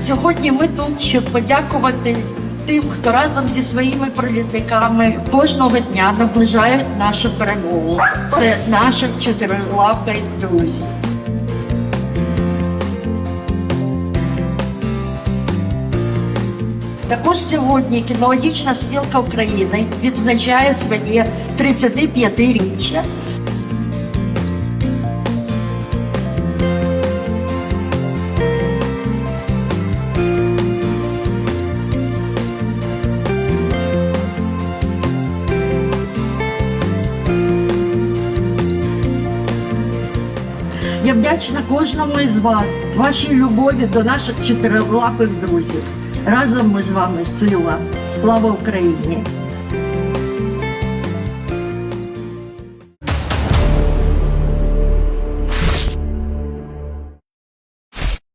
Сьогодні ми тут, щоб подякувати тим, хто разом зі своїми провідниками кожного дня наближають нашу перемогу. Це наші чотирилапі друзі. Також сьогодні кінологічна спілка України відзначає своє 35-річчя. Я вдячна кожному із вас, вашій любові до наших чотирилапих друзів. Разом ми з вами сила. Слава Україні!